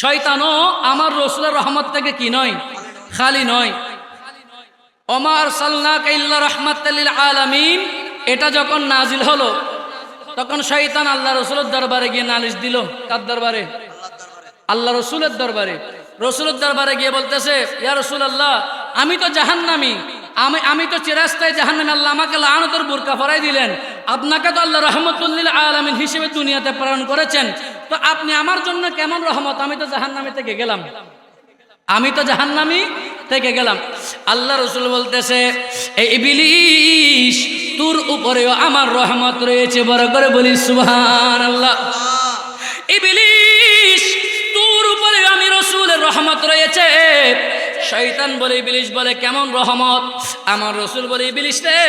শয়তানও আমার রসুলের রহমত থেকে কি নয়? খালি নয়। অমার সাল্লা কাইল্লা রহমাতাল্লিল আলামিন। এটা যখন নাজিল হলো, তখন শয়তান আল্লাহ রসুলের দরবারে গিয়ে নালিশ দিল। কার দরবারে? আল্লাহ রসুলের দরবারে। রসুলের দরবারে গিয়ে বলতেছে, ইয়া রসুল আল্লাহ আমি তো জাহান্নামি। আমি আমি তো চিরাস্তায় জাহান্নামি। আল্লাহ আমাকে লানতের বুরকা ফরাই দিলেন। আপনাকে তো আল্লাহ রহমতুল্লিল আলমিন হিসেবে দুনিয়াতে প্রেরণ করেছেন। তো আপনি আমার জন্য কেমন রহমত? আমি তো জাহান্নামি থেকে গেলাম। আমি তো জাহান্নামি থেকে গেলাম। আল্লাহ রসুল বলতেছে এই ইবিলিশ, তোর উপরেও আমার রহমত রয়েছে। বড় করে বলি সুহান আল্লাহ ইবিলিশ, তোর উপরে আমি রসুলের রহমত রয়েছে। শয়তান বলে ইবলিশ বলে, কেমন রহমত? আমার রসুল বলে বিলিশ রে,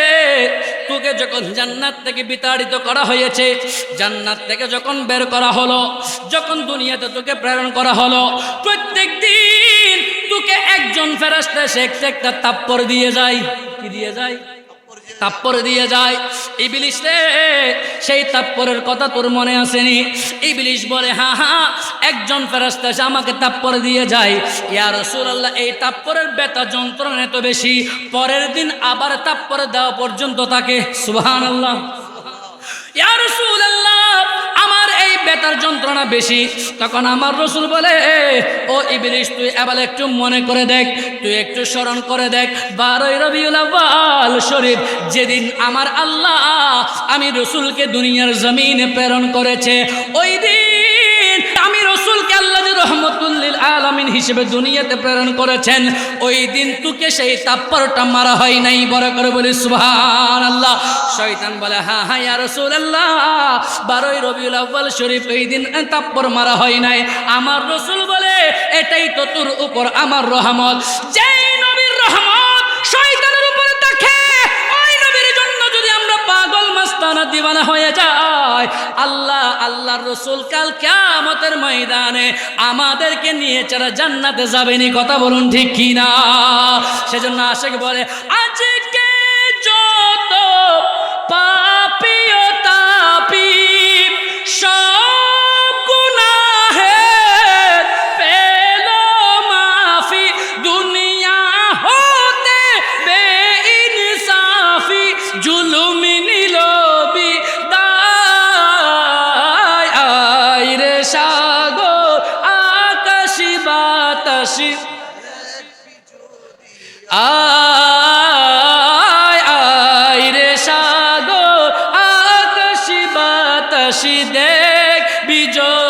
তোকে যখন জান্নাত থেকে বিতাড়িত করা হয়েছে, জান্নাত থেকে যখন বের করা হলো, যখন দুনিয়াতে তোকে প্রেরণ করা হলো, প্রত্যেক দিন তোকে একজন ফেরাস্তা সে শেখ একটা তাপ্পর দিয়ে যায়। কি দিয়ে যায়? তাপ্পর দিয়ে যায়। ইবলিশ রে, সেই তাপ্পরের কথা তোর মনে আসেনি? ইবলিশ বলে, হা হা, একজন ফেরাস্তা এসে আমাকে তাপ্পর দিয়ে যায়। ইয়া রাসূলুল্লাহ, এই তাপ্পরের ব্যথা যন্ত্রণা এত বেশি, পরের দিন আবার তাপ্পরে দেওয়া পর্যন্ত তাকে সুবহানাল্লাহ। ইয়া বেতার যন্ত্রণা বেশি। তখন আমার রসুল বলে ও ইবলিশ, তুই এবার একটু মনে করে দেখ, তুই একটু স্মরণ করে দেখ, বারোই রবিউল আউয়াল শরীফ, যেদিন আমার আল্লাহ আমি রসুলকে দুনিয়ার জমিনে প্রেরণ করেছে, ওই দিন আমি রসুলকে আল্লাহ রহমতুল্লিল আলমিন হিসেবে দুনিয়াতে প্রেরণ করেছেন, ওই দিন তুকে সেই তাপ্পরটা মারা হয় নাই। বড় করে বলি সুবহান আল্লাহ শয়তান বলে হ্যাঁ হ্যাঁ ইয়া রাসূলুল্লাহ, বারোই রবিউল আউয়াল শরীফ এই দিন তাপ্পর মারা হয় নাই। আমার রসুল বলে, এটাই তো তোর উপর আমার রহমত। যেই নবীর রহমত শয়তানের উপরে দেখে ওই নবীর জন্য যদি আমরা পাগল, মাস্তানা, দিওয়ানা হয়ে যায় আল্লাহ, আল্লাহর রসুল কাল কিয়ামতের ময়দানে আমাদেরকে নিয়ে যারা জান্নাতে যাবেনি কথা বলুন ঠিক কি না সেজন্য আশেক বলে আসি। আয় আয় রে সাগর আকাশি বাতাসি দেখ বিজয়